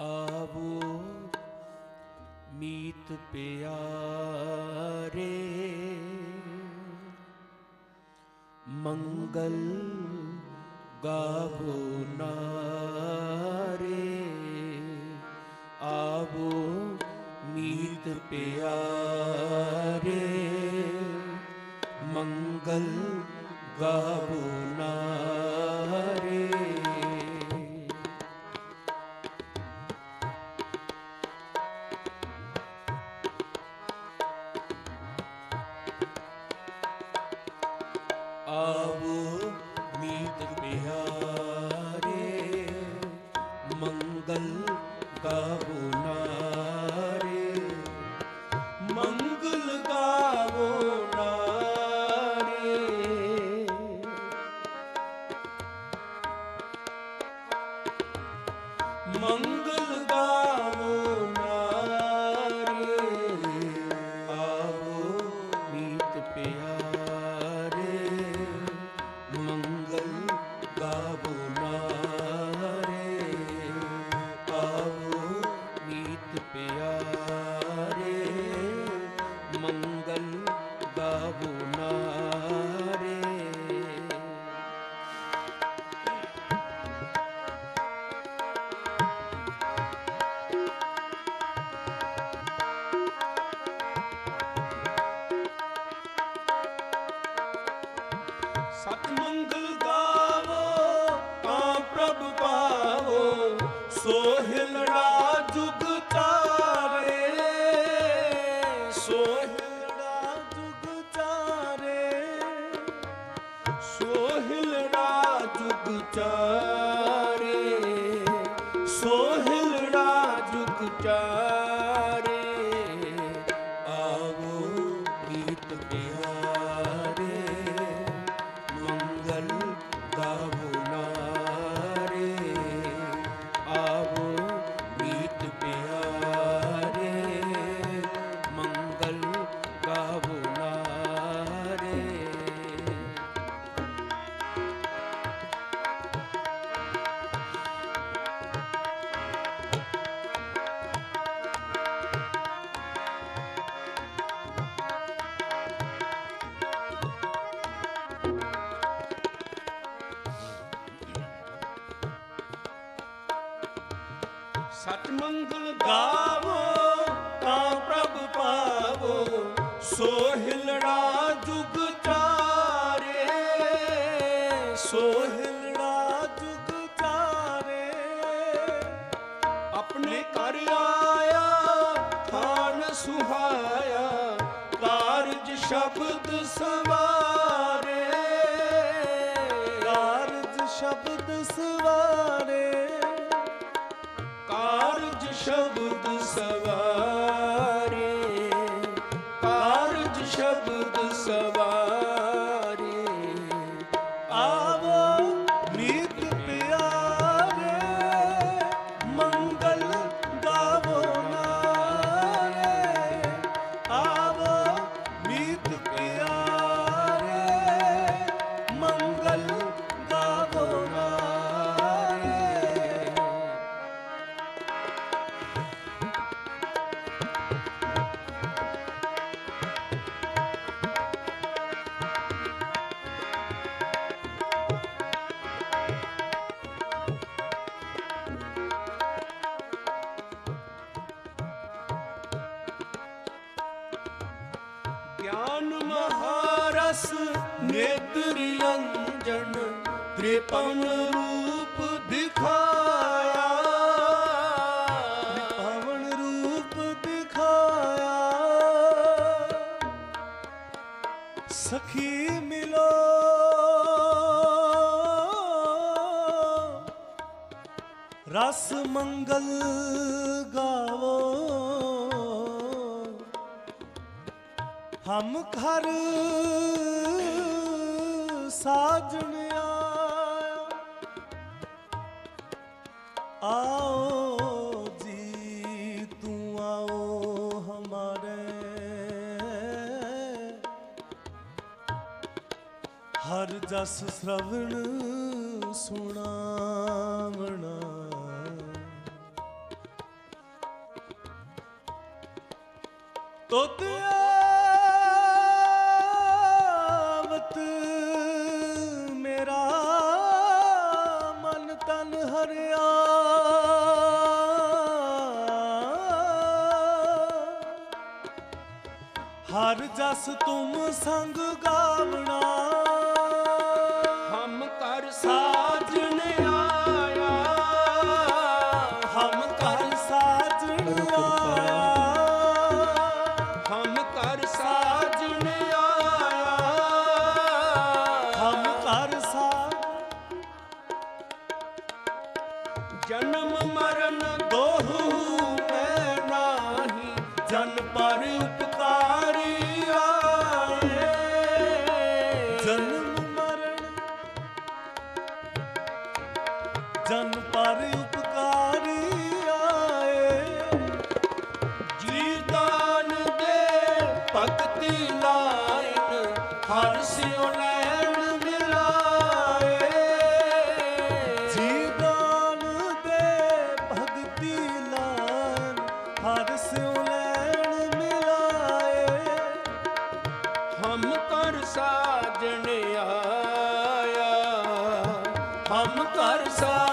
ਆਵੋ ਮੀਤ ਪਿਆਰੇ। ਮੰਗਲ ਗਾਵੋ ਨਾਰੇ। ਆਵੋ ਮੀਤ ਪਿਆਰੇ। ਮੰਗਲ ਗਾਵੋ ਨਾਰੇ। ਆਵੋ ਮੀਤ ਬਿਹਾਰੇ ਮੰਗਲ ਗਾਵੋ ਨਾਰੇ ਪਿਆਰੇ ਮੰਗਲ ਗਾਵੋ ਨਾ ਚਾਰੇ ਸਤ ਮੰਗਲ ਗਾਵੋ, ਤਾਂ ਪ੍ਰਭ ਪਾਵੋ ਸੋ ਹਿਲੜਾ ਜੁਗ ਚਾਰੇ ਸੋ ਹਿਲੜਾ ਜੁਗ ਚਾਰੇ। ਆਪਣੇ ਘਰ ਆਇਆ, ਥਾਨ ਸੁਹਾਇਆ, ਕਾਰਜ ਸ਼ਬਦ ਸਵਾਰੇ, ਕਾਰਜ ਸ਼ਬਦ ਸਵਾਰੇ। ਸ਼ਬਦ ਸਵਾ ਗਿਆਨ ਮਹਾਰਸ ਨੇਤਰ ਅੰਜਨ ਤ੍ਰਿਪਨ ਰੂਪ ਦਿਖਾਇਆ। ਤ੍ਰਿਪਵਨ ਰੂਪ ਦਿਖਾਇਆ। ਸਖੀ ਮਿਲੋ। ਰਸ ਮੰਗਲ ਹਮ ਘਰ ਸਾਜਣ ਆਓ ਜੀ ਤੂੰ ਆਓ ਹਮਾਰੇ। ਹਰ ਜਸ ਸ਼ਰਵਣ ਸੁਣਾਵਣਾ। ਤੋਤਿਆ ਹਰ ਜਸ ਤੁਮ ਸੰਗ ਗਾਵਣਾ। ਹਮ ਕਰ ਸਾਜਣ ਆਇਆ। ਹਮ ਕਰ ਸਾਜਣ ਆਇਆ। ਜਨ ਪਰ ਉਪਕਾਰੀ ਆਏ। ਜੀਦਾਨ ਦੇ ਭਗਤੀ ਲਾਇਨ ਹਰ ਸਿਉ ਲੈਣ ਮਿਲਾਏ। ਜੀ ਦਾਨ ਦੇ ਭਗਤੀ ਲਾਨ ਹਰ ਸਿਉ ਲੈਣ ਮਿਲਾਏ। ਹਮ ਕਰ ਸਾਜਣ ਆਇਆ। ਹਮ ਕਰ ਸਾਜਣ